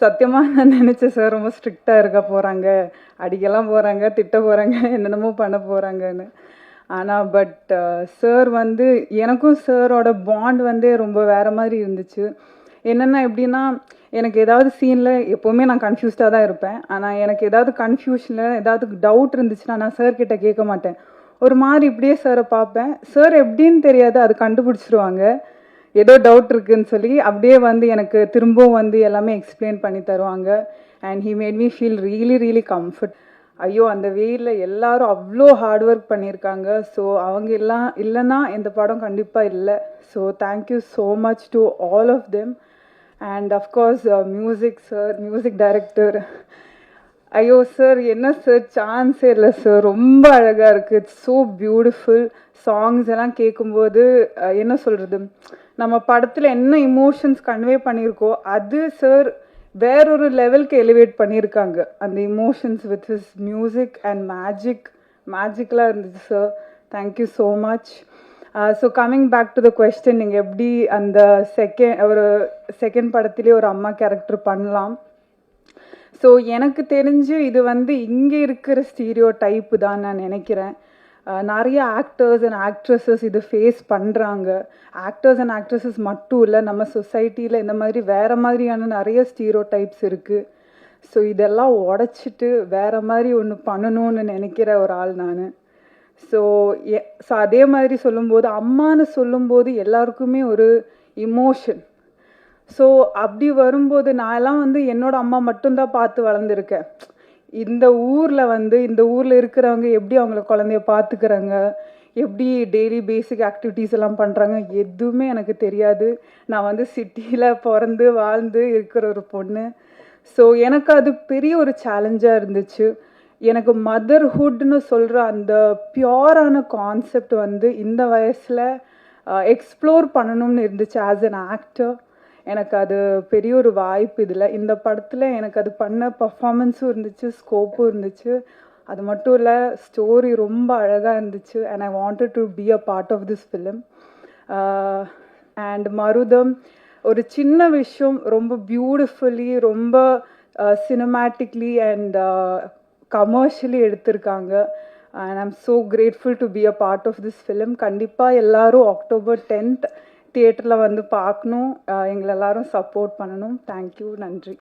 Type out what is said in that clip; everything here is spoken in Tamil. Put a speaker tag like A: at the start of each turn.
A: சத்தியமாக நான் நினச்சேன் சார் ரொம்ப ஸ்ட்ரிக்டாக இருக்க போகிறாங்க அடிக்கலாம் போகிறாங்க திட்ட போகிறாங்க என்னென்னமோ பண்ண போகிறாங்கன்னு ஆனால் பட் சார் வந்து எனக்கும் சாரோட பாண்ட் வந்து ரொம்ப வேறு மாதிரி இருந்துச்சு. என்னென்னா எப்படின்னா எனக்கு ஏதாவது சீனில் எப்போவுமே நான் கன்ஃபியூஸ்டாக தான் இருப்பேன். ஆனால் எனக்கு ஏதாவது கன்ஃபியூஷனில் ஏதாவது டவுட் இருந்துச்சுன்னா நான் சார்கிட்ட கேட்க மாட்டேன். ஒரு மாதிரி இப்படியே சாரை பார்ப்பேன். சார் எப்படின்னு தெரியாது அது கண்டுபிடிச்சிருவாங்க. ஏதோ டவுட் இருக்குன்னு சொல்லி அப்படியே வந்து எனக்கு திரும்பவும் வந்து எல்லாமே எக்ஸ்பிளைன் பண்ணி தருவாங்க. And he made me feel really really comfort ஐயோ அந்த வெயிலில் எல்லாரும் அவ்வளோ ஹார்ட் ஒர்க் பண்ணியிருக்காங்க. ஸோ அவங்க எல்லாம் இல்லைன்னா இந்த படம் கண்டிப்பாக இல்லை. So thank you so much to all of them and of course music sir music director ஐயோ சார் என்ன சார் சான்ஸே இல்லை சார் ரொம்ப அழகாக இருக்குது இட்ஸ் ஸோ பியூட்டிஃபுல் சாங்ஸ் எல்லாம் கேட்கும்போது uh, என்ன சொல்கிறது நம்ம படத்தில் என்ன இமோஷன்ஸ் கன்வே பண்ணியிருக்கோ அது சார் வேறொரு லெவலுக்கு எலிவேட் பண்ணியிருக்காங்க. அந்த emotions with his music and magic மேஜிக்கலாக இருந்துச்சு sir thank you so much so coming back to the question நீங்கள் எப்படி அந்த செகண்ட் ஒரு செகண்ட் படத்திலே ஒரு அம்மா கேரக்டர் பண்ணலாம்? ஸோ எனக்கு தெரிஞ்சு இது வந்து இங்கே இருக்கிற ஸ்டீரியோ டைப்பு தான் நான் நினைக்கிறேன். நிறைய ஆக்டர்ஸ் அண்ட் ஆக்ட்ரஸஸ் இது ஃபேஸ் பண்ணுறாங்க ஆக்டர்ஸ் அண்ட் ஆக்ட்ரஸஸ் மட்டும் இல்லை நம்ம சொசைட்டியில் இந்த மாதிரி வேறு மாதிரியான நிறைய ஸ்டீரோ டைப்ஸ் இருக்குது ஸோ இதெல்லாம் உடச்சிட்டு வேறு மாதிரி ஒன்று பண்ணணும்னு நினைக்கிற ஒரு ஆள் நான். ஸோ எ ஸோ அதே மாதிரி சொல்லும்போது அம்மான்னு சொல்லும்போது எல்லாருக்குமே ஒரு இமோஷன் ஸோ அப்படி வரும்போது நான் எல்லாம் வந்து என்னோட அம்மா மட்டும்தான் பார்த்து வளர்ந்துருக்கேன். இந்த ஊரில் வந்து இந்த ஊரில் இருக்கிறவங்க எப்படி அவங்கள குழந்தைய பார்த்துக்கிறாங்க எப்படி டெய்லி பேசிக் ஆக்டிவிட்டீஸ் எல்லாம் பண்ணுறாங்க எதுவுமே எனக்கு தெரியாது. நான் வந்து சிட்டியில் பிறந்து வாழ்ந்து இருக்கிற ஒரு பொண்ணு. ஸோ எனக்கு அது பெரிய ஒரு சேலஞ்சாக இருந்துச்சு. எனக்கு மதர்ஹுட்னு சொல்கிற அந்த பியோரான கான்செப்ட் வந்து இந்த வயசில் எக்ஸ்ப்ளோர் பண்ணணும்னு இருந்துச்சு ஆஸ் அன் ஆக்டர் எனக்கு அது பெரிய ஒரு வாய்ப்பு இதில். இந்த படத்தில் எனக்கு அது பண்ண பர்ஃபாமன்ஸும் இருந்துச்சு ஸ்கோப்பும் இருந்துச்சு. அது மட்டும் இல்லை ஸ்டோரி ரொம்ப அழகாக இருந்துச்சு. And I wanted to be a part of this film and Marutham ஒரு சின்ன விஷயம் ரொம்ப பியூட்டிஃபுல்லி ரொம்ப சினிமேட்டிக்லி அண்ட் கமர்ஷியலி எடுத்திருக்காங்க. And I'm so grateful to be a part of this film கண்டிப்பாக எல்லாரும் அக்டோபர் டென்த் தியேட்டரில் வந்து பார்க்கணும். எங்களை எல்லாரும் சப்போர்ட் பண்ணணும். தேங்க்யூ நன்றி.